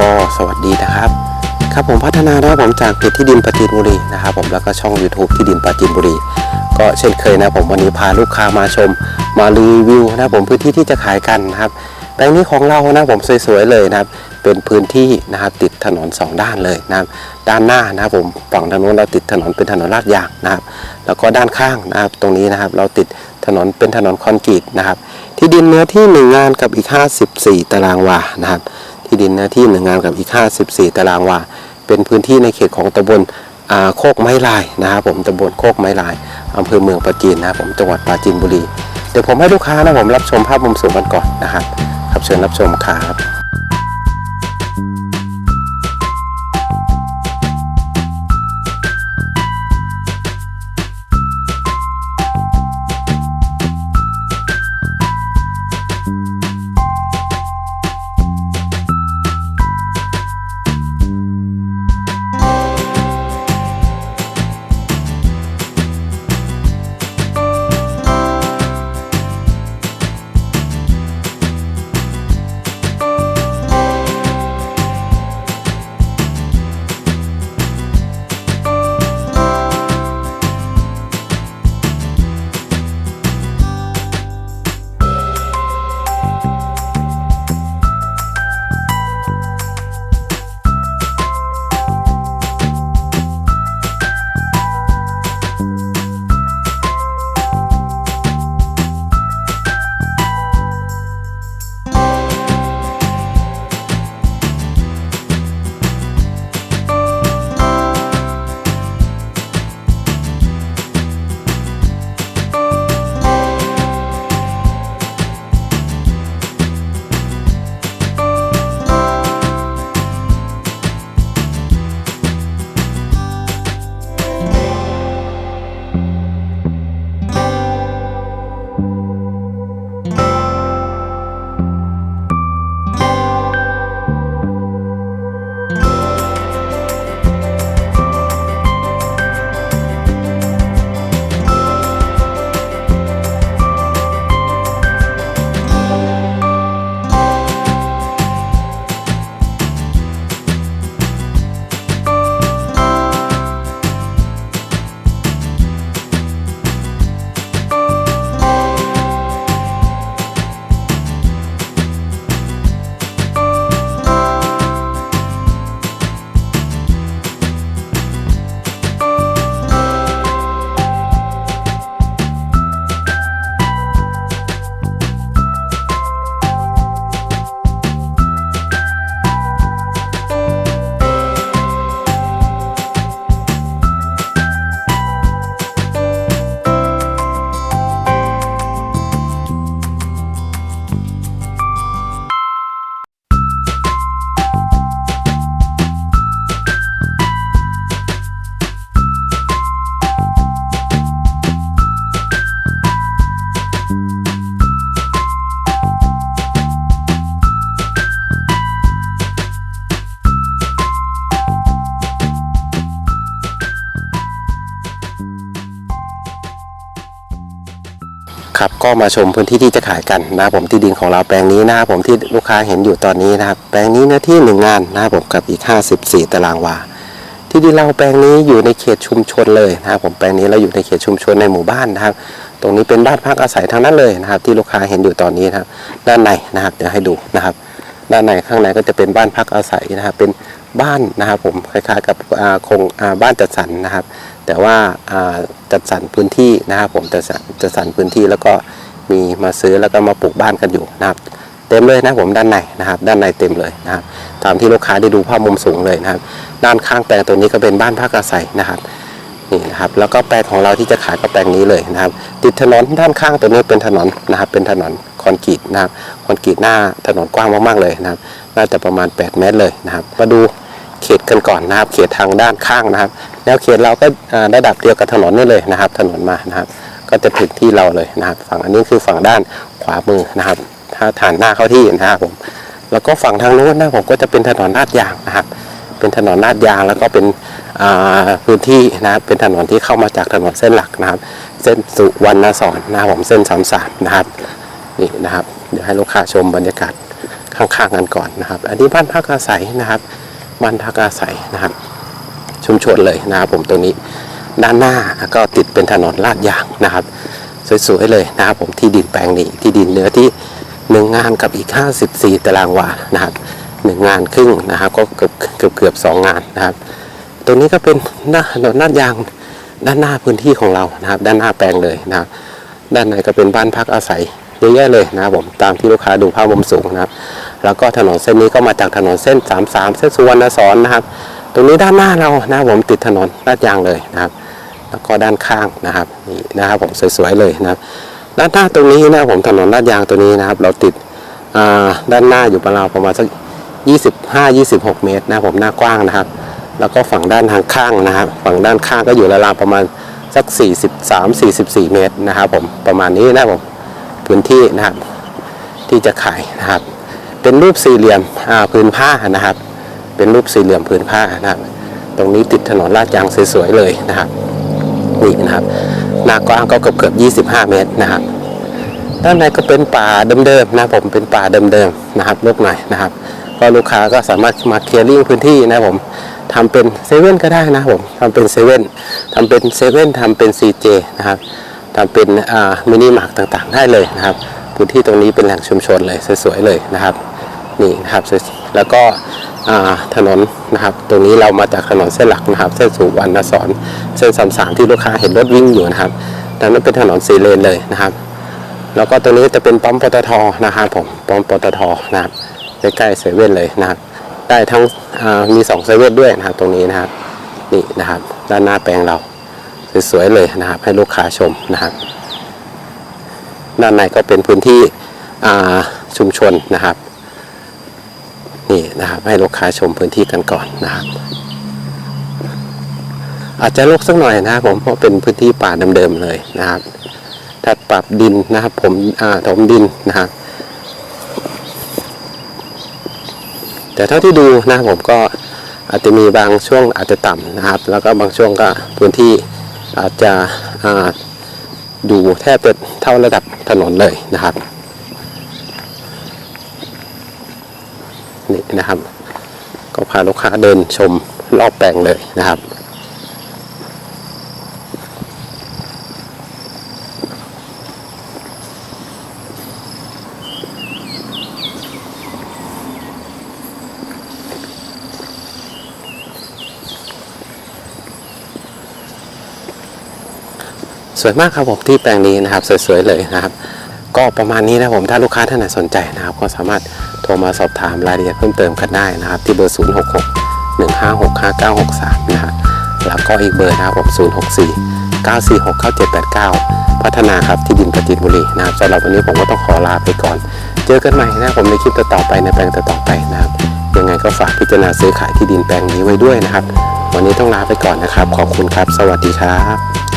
ก็สวัสดีนะครับ ครับผมพัฒนานะครับผมจากเพจที่ดินปราจีนบุรีนะครับผมแล้วก็ช่อง YouTube ที่ดินปราจีนบุรี ก็เช่นเคยนะผมวันนี้พาลูกค้ามาชม มารีวิวนะผมพื้นที่ที่จะขายกันนะครับแปลงนี้ของเรานะผมสวยๆเลยนะครับ เป็นพื้นที่นะครับติดถนนสองด้านเลยนะครับด้านหน้านะครับผมฝั่งทางโน้นเราติดถนนเป็นถนนลาดยางนะครับ แล้วก็ด้านข้างนะครับตรงนี้นะครับเราติดถนนเป็นถนนคอนกรีตนะครับ ที่ดินเนื้อที่หนึ่งงานกับอีก 54 ตารางวานะครับ ที่ดินหน้าที่หนึ่งงานกับอีก 54 ตารางวา เป็นพื้นที่ในเขตของตำบลโคกไม้ลายนะครับผมตำบลโคกไม้ลายอำเภอเมืองปราจีนนะครับผมจังหวัดปราจีนบุรี เดี๋ยวผมให้ลูกค้านะผมรับชมภาพมุมสูงกันก่อนนะครับ ครับเชิญรับชมครับ ก็มาชมพื้นที่ที่จะขายกันนะครับผมที่ดินของเราแปลงนี้นะครับผมที่ลูกค้าเห็นอยู่ตอนนี้นะครับแปลงนี้เนื้อที่หนึ่งงานนะครับผมกับอีก 54 ตารางวา ที่ดินเราแปลงนี้อยู่ในเขตชุมชนเลยนะครับผมแปลงนี้เราอยู่ในเขตชุมชนในหมู่บ้านนะครับ ตรงนี้เป็นบ้านพักอาศัยทั้งนั้นเลยนะครับ ที่ลูกค้าเห็นอยู่ตอนนี้นะครับ ด้านในนะครับเดี๋ยวให้ดูนะครับ ด้านในข้างในก็จะเป็นบ้านพักอาศัยนะครับเป็นบ้านนะครับผมคล้ายๆกับโครงบ้านจัดสรรนะครับ แต่ว่าจัดสรรพื้นที่นะครับผมจัดสรรจัดสรรพื้นที่แล้วก็มีมาซื้อแล้วก็มาปลูกบ้านกันอยู่นะครับเต็มเลยนะผมด้านในนะครับ ด้านในเต็มเลยนะครับตามที่ลูกค้าได้ดูภาพมุมสูงเลยนะครับ ด้านข้างแปลงตัวนี้ก็เป็นบ้านพักอาศัยนะครับนี่นะครับแล้วก็แปลงของเราที่จะขายก็แปลงนี้เลยนะครับ ติดถนนด้านข้างตัวนี้เป็นถนนนะครับ เป็นถนนคอนกรีตนะครับคอนกรีตหน้าถนนกว้างมากๆเลยนะครับ น่าจะประมาณ 8 เมตรเลยนะครับ มาดู เขตกันก่อนนะครับ เขตทางด้านข้างนะครับแนวเขตเราก็ระดับเดียวกับถนนนี่เลยนะครับ ถนนมานะครับ ก็จะถึงที่เราเลยนะครับ ฝั่งอันนี้คือฝั่งด้านขวามือนะครับ ถ้าฐานหน้าเข้าที่นะครับผมแล้วก็ฝั่งทางโน้นนะผมก็จะเป็นถนนลาดยางนะครับ เป็นถนนลาดยางแล้วก็เป็นพื้นที่นะครับเป็นถนนที่เข้ามาจากถนนเส้นหลักนะครับ เส้นสุวรรณสอนนะครับผมเส้นสามสามนะครับนี่นะครับ เดี๋ยวให้ลูกค้าชมบรรยากาศข้างๆกันก่อนนะครับ อันนี้บ้านพักอาศัยนะครับ บ้านพักอาศัยนะครับ ชุมชนเลยนะครับผมตรงนี้ด้านหน้าก็ติดเป็นถนนลาดยางนะครับ สวยๆเลยนะครับ ผมที่ดินแปลงนี้ที่ดินเนื้อที่หนึ่งงานกับอีก 54 ตารางวานะครับหนึ่งงานครึ่งนะครับ ก็เกือบเกือบเกือบสองงานนะครับ ตรงนี้ก็เป็นหน้าถนนลาดยางด้านหน้าพื้นที่ของเรานะครับ ด้านหน้าแปลงเลยนะครับ ด้านในก็เป็นบ้านพักอาศัยเยอะแยะเลยนะครับผมตามที่ลูกค้าดูภาพมุมสูงนะครับ แล้วก็ถนนเส้นนี้ก็มาจากถนนเส้น 33 เส้นสุวรรณสอนนะครับ ตรงนี้ด้านหน้าเรานะผมติดถนนลาดยางเลยนะครับ แล้วก็ด้านข้างนะครับนี่นะครับผมสวยๆเลยนะครับ ด้านหน้าตรงนี้นะผมถนนลาดยางตัวนี้นะครับ เราติดด้านหน้าอยู่ประมาณประมาณสัก 25-26 เมตรนะผมหน้ากว้างนะครับ แล้วก็ฝั่งด้านทางข้างนะครับ ฝั่งด้านข้างก็อยู่ราวๆประมาณสัก 43-44 เมตรนะครับผมประมาณนี้นะผมพื้นที่นะครับที่จะขายนะครับ เป็นรูปสี่เหลี่ยมอ่าพื้นผ้านะครับ เป็นรูปสี่เหลี่ยมพื้นผ้านะครับ ตรงนี้ติดถนนลาดยางสวยๆเลยนะครับนี่นะครับหน้ากว้างก็เกือบเกือบ25 เมตรนะครับด้านในก็เป็นป่าเดิมๆนะผมเป็นป่าเดิมๆนะครับลูกหน่อยนะครับ ก็ลูกค้าก็สามารถมาเคลียร์ลิงพื้นที่นะผมทำเป็นเซเว่นก็ได้นะผมทำเป็นเซเว่นทำเป็นเซเว่นทำเป็นซีเจนะครับทำเป็นอ่ามินิมาร์ทต่างๆ ได้เลยนะครับ พื้นที่ตรงนี้เป็นแหล่งชุมชนเลยสวยๆเลยนะครับ นี่นะครับแล้วก็ถนนนะครับ ตรงนี้เรามาจากถนนเส้นหลักนะครับ เส้นสุวรรณสอนเส้นสามสามที่ลูกค้าเห็นรถวิ่งอยู่นะครับดังนั้นเป็นถนนสีเลนเลยนะครับ แล้วก็ตัวนี้จะเป็นปั๊มปตทนะครับผมปั๊มปตทนะครับใกล้ๆเซเว่นเลยนะครับ ได้ทั้งมีสองเซเว่นด้วยนะครับ ตรงนี้นะครับนี่นะครับ ด้านหน้าแปลงเราสวยๆเลยนะครับ ให้ลูกค้าชมนะครับ ด้านในก็เป็นพื้นที่ชุมชนนะครับ นี่นะครับ ให้ลูกค้าชมพื้นที่กันก่อนนะครับ อาจจะรกสักหน่อยนะครับผมเพราะเป็นพื้นที่ป่าเดิมๆเลยนะครับ ถ้าปรับดินนะครับ ผมอ่าถมดินนะครับแต่เท่าที่ดูนะผมก็อาจจะมีบางช่วงอาจจะต่ำนะครับ แล้วก็บางช่วงก็พื้นที่อาจจะอ่าดูแทบจะเท่าระดับถนนเลยนะครับ นี่นะครับ ก็พาลูกค้าเดินชมรอบแปลงเลยนะครับสวยมากครับผมที่แปลงนี้นะครับ สวยๆเลยนะครับ ก็ประมาณนี้นะผมถ้าลูกค้าท่านไหนสนใจนะครับ ก็สามารถ ทรมาสอบถามรายละเอียดเพิ่มเติมกันได้นะครับ ที่เบอร์ 0 6 6 1 5 6 5 9 6 3 นะฮะแล้วก็อีกเบอร์นะครับผม0 6 4 9 4 6 9 7 8 9 พัฒนาครับที่ดินประจิตบุรีนะครับสำหรับวันนี้ผมก็ต้องขอลาไปก่อน เจอกันใหม่นะผมในคลิปต่อๆไปในแปลงต่อๆไปนะครับ ยังไงก็ฝากพิจารณาซื้อขายที่ดินแปลงนี้ไว้ด้วยนะครับ วันนี้ต้องลาไปก่อนนะครับ ขอบคุณครับ สวัสดีครับ